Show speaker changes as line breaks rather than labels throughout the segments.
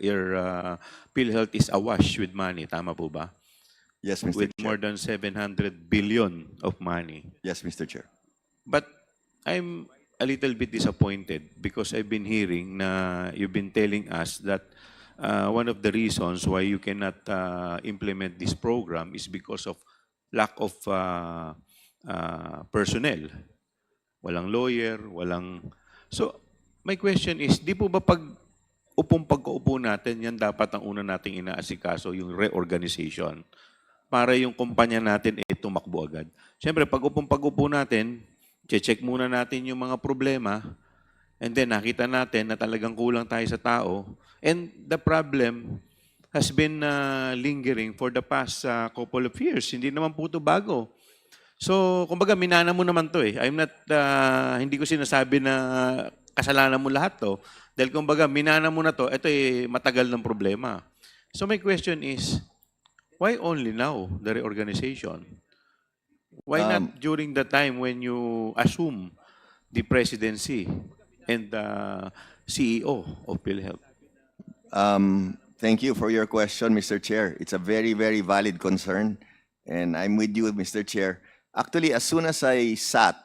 your uh, PhilHealth is awash with money, tama po ba?
Yes, Mr.
With
Chair.
more than 700 billion of money.
Yes, Mr. Chair.
But I'm a little bit disappointed because I've been hearing na you've been telling us that uh, one of the reasons why you cannot uh, implement this program is because of lack of uh, uh, personnel. Walang lawyer, walang... So, my question is, di po ba pag upong pagkaupo natin, yan dapat ang una nating inaasikaso, yung reorganization para yung kumpanya natin ay tumakbo agad. Siyempre, pag upong pag-upo natin, check muna natin yung mga problema, and then nakita natin na talagang kulang tayo sa tao, and the problem has been uh, lingering for the past uh, couple of years. Hindi naman po ito bago. So, kumbaga, minana mo naman to eh. I'm not, uh, hindi ko sinasabi na kasalanan mo lahat to. Dahil kumbaga, minana mo na to, ito eh, matagal ng problema. So my question is, why only now, the reorganization? Why
Um,
not during the time when you assume the presidency and the CEO of PhilHealth?
Um, thank you for your question, Mr. Chair. It's a very, very valid concern, and I'm with you, Mr. Chair. Actually, as soon as I sat,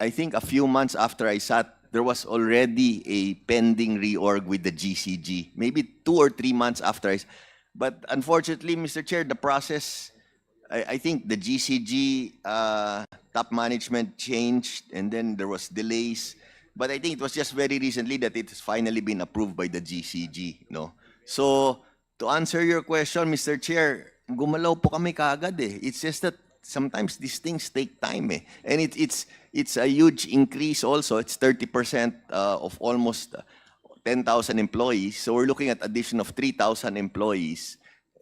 I think a few months after I sat, there was already a pending reorg with the GCG. Maybe two or three months after but unfortunately, Mr. Chair, the process, I, I think the GCG uh, top management changed, and then there was delays. But I think it was just very recently that it has finally been approved by the GCG, no? So, to answer your question, Mr. Chair, gumalaw po kami kaagad eh. It's just that sometimes these things take time eh. And it, it's, it's a huge increase also. It's 30% uh, of almost uh, 10,000 employees. So we're looking at addition of 3,000 employees.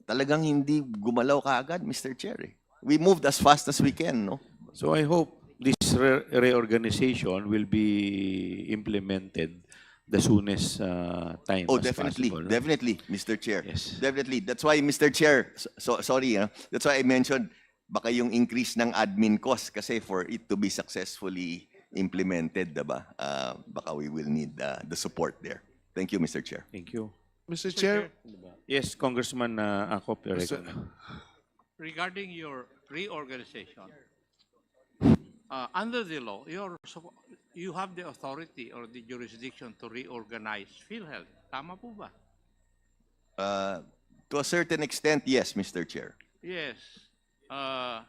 Talagang hindi gumalaw kaagad, Mr. Chair eh. We moved as fast as we can, no?
So I hope this re- reorganization will be implemented the soonest uh, time
Oh, definitely,
possible. no?
definitely, Mr. Chair.
Yes.
Definitely. That's why, Mr. Chair, so, so- sorry, ah, that's why I mentioned baka yung increase ng admin cost kasi for it to be successfully implemented, diba? Uh, baka we will need uh, the support there. Thank you, Mr. Chair.
Thank you.
Mr. Chair,
Yes, Congressman uh, you're
Sir-
recognized.
regarding your reorganization, uh, under the law, you're, you have the authority or the jurisdiction to reorganize PhilHealth. Tama po ba?
Uh, to a certain extent, yes, Mr. Chair.
Yes. Uh,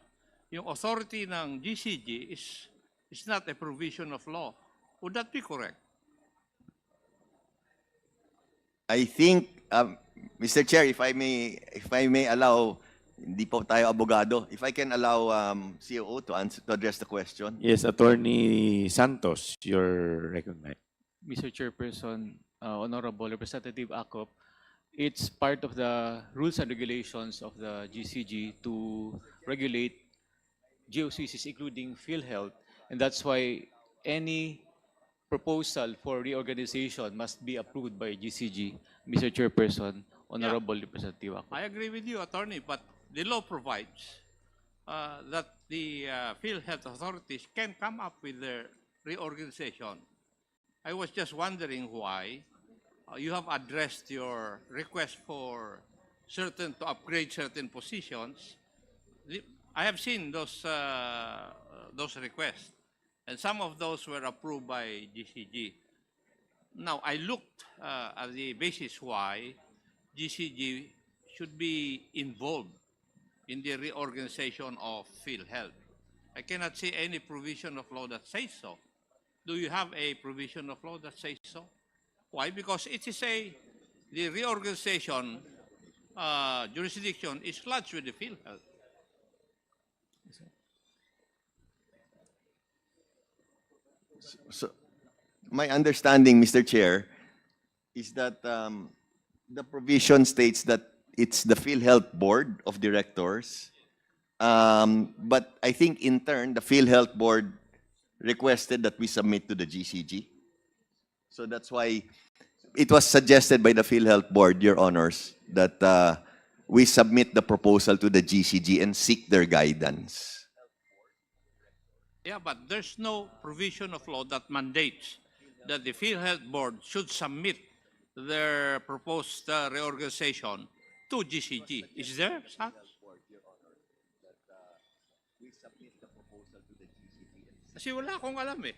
yung authority ng GCG is, is not a provision of law. Would that be correct?
I think, um, Mr. Chair, if I may, if I may allow, hindi po tayo abogado, if I can allow um, COO to answer, to address the question.
Yes, Attorney Santos, you're recognized.
Mr. Chairperson, uh, Honorable Representative Akop, it's part of the rules and regulations of the GCG to regulate GOCCs, including PhilHealth, and that's why any proposal for reorganization must be approved by GCG. Mr. Chairperson, Honorable Representative.
I agree with you, attorney, but the law provides uh, that the uh, field health authorities can come up with their reorganization. I was just wondering why uh, you have addressed your request for certain to upgrade certain positions. I have seen those uh, those requests, and some of those were approved by GCG. Now, I looked uh, at the basis why GCG should be involved in the reorganization of field PhilHealth. I cannot see any provision of law that says so. Do you have a provision of law that says so? Why? Because it is a, the reorganization uh, jurisdiction is lodged with the field health.
So, my understanding, Mr. Chair, is that um, the provision states that it's the PhilHealth Board of Directors. Um, but I think in turn, the PhilHealth Board requested that we submit to the GCG. So that's why it was suggested by the PhilHealth Board, Your Honors, that uh, we submit the proposal to the GCG and seek their guidance.
Yeah, but there's no provision of law that mandates that the PhilHealth Board should submit their proposed uh, reorganization to GCG. Is there such? Kasi wala akong alam eh.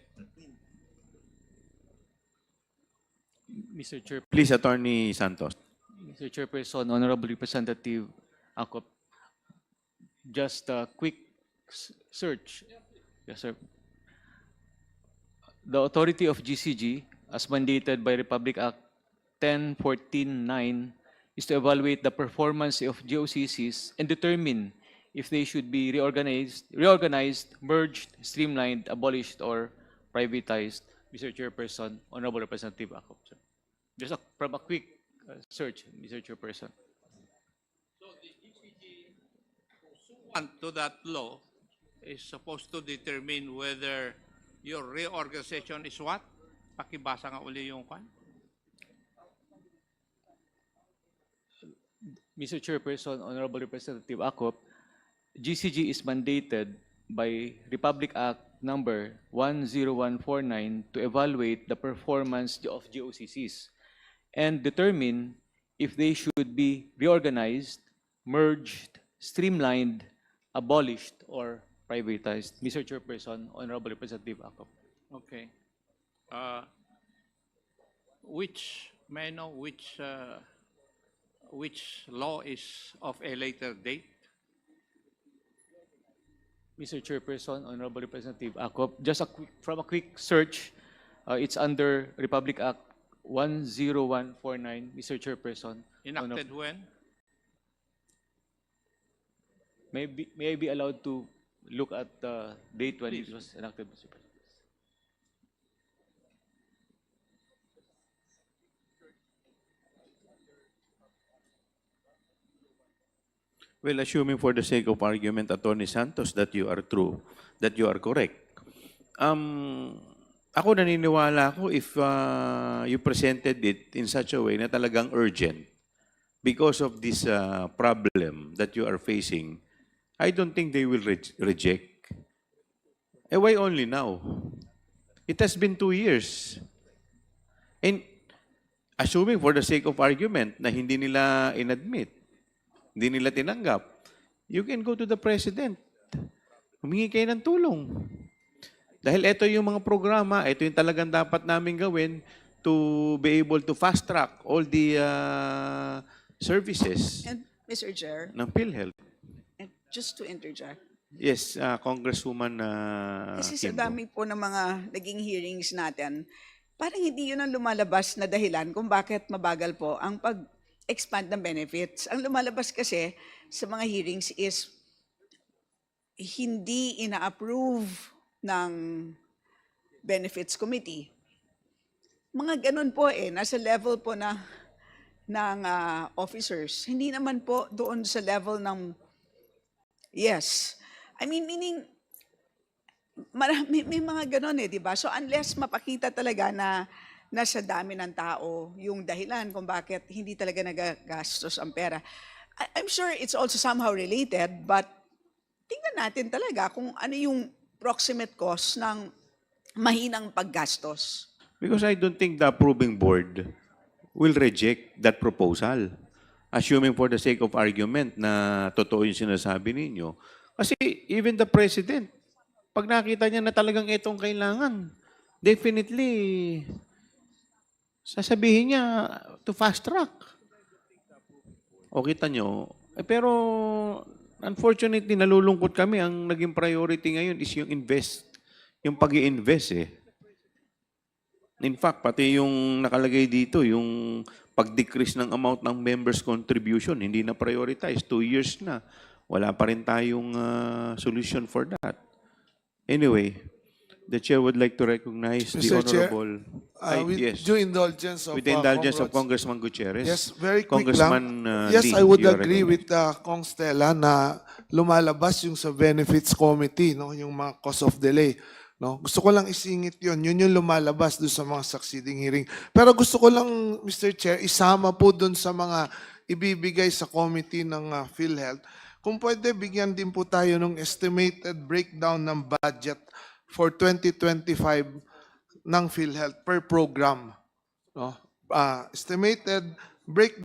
Mr. Chair,
Please, Attorney Santos.
Mr. Chairperson, Honorable Representative Akop, just a quick s- search. Yes, sir. The authority of GCG, as mandated by Republic Act 1014-9, is to evaluate the performance of GOCCs and determine if they should be reorganized, reorganized, merged, streamlined, abolished, or privatized. Mr. Chairperson, Honorable Representative Akop, sir. Just a, from a quick uh, search, Mr. Chairperson.
And to that law is supposed to determine whether your reorganization is what? Pakibasa nga uli yung kwan.
Mr. Chairperson, Honorable Representative Akop, GCG is mandated by Republic Act number 10149 to evaluate the performance of GOCCs and determine if they should be reorganized, merged, streamlined, abolished, or privatized. Mr. Chairperson, Honorable Representative Akop.
Okay. Uh, which, may I know which, uh, which law is of a later date?
Mr. Chairperson, Honorable Representative Akop, just a quick, from a quick search, uh, it's under Republic Act 10149, Mr. Chairperson.
Enacted when?
May, be, may I be allowed to look at the date when it
Please.
was enacted, Mr. President?
Well, assuming for the sake of argument, Attorney Santos, that you are true, that you are correct. Um, ako naniniwala ako if uh, you presented it in such a way na talagang urgent because of this uh, problem that you are facing, I don't think they will re- reject. Eh, why only now? It has been two years. And assuming for the sake of argument na hindi nila inadmit, hindi nila tinanggap, you can go to the President. Humingi kayo ng tulong. Dahil ito yung mga programa, ito yung talagang dapat namin gawin to be able to fast track all the uh, services
And Mr. Chair,
ng PhilHealth.
and just to interject,
Yes, uh, Congresswoman uh,
kasi sa
Kimbo.
dami po ng mga naging hearings natin, parang hindi yun ang lumalabas na dahilan kung bakit mabagal po ang pag-expand ng benefits. Ang lumalabas kasi sa mga hearings is hindi ina-approve ng benefits committee. Mga ganun po eh, nasa level po na ng ah, officers. Hindi naman po doon sa level ng Yes. I mean, meaning, marami, may mga ganon eh, di ba? So unless mapakita talaga na nasa dami ng tao yung dahilan kung bakit hindi talaga nagagastos ang pera. I'm sure it's also somehow related, but tingnan natin talaga kung ano yung proximate cost ng mahinang paggastos.
Because I don't think the approving board will reject that proposal. Assuming for the sake of argument na totoo yung sinasabi ninyo. Kasi even the president, pag nakita niya na talagang itong kailangan, definitely, sasabihin niya to fast track. O kita nyo, eh, pero unfortunately, nalulungkot kami. Ang naging priority ngayon is yung invest. Yung pag invest eh. In fact, pati yung nakalagay dito, yung pag-decrease ng amount ng members' contribution, hindi na prioritize. Two years na. Wala pa rin tayong uh, solution for that. Anyway, the chair would like to recognize the
Mr. Chair,
honorable...
Uh, with
yes.
due indulgence of
With the
uh,
indulgence of
Congrats-
Congressman Gutierrez.
Yes, very quick
Congressman,
lang.
uh,
yes,
Lee,
I would agree with uh, Kong Stella na lumalabas yung sa benefits committee, no, yung mga cause of delay. No? Gusto ko lang isingit yun. Yun yung lumalabas doon sa mga succeeding hearing. Pero gusto ko lang, Mr. Chair, isama po doon sa mga ibibigay sa committee ng uh, PhilHealth. Kung pwede, bigyan din po tayo ng estimated breakdown ng budget for 2025 ng PhilHealth per program. No? ah, estimated break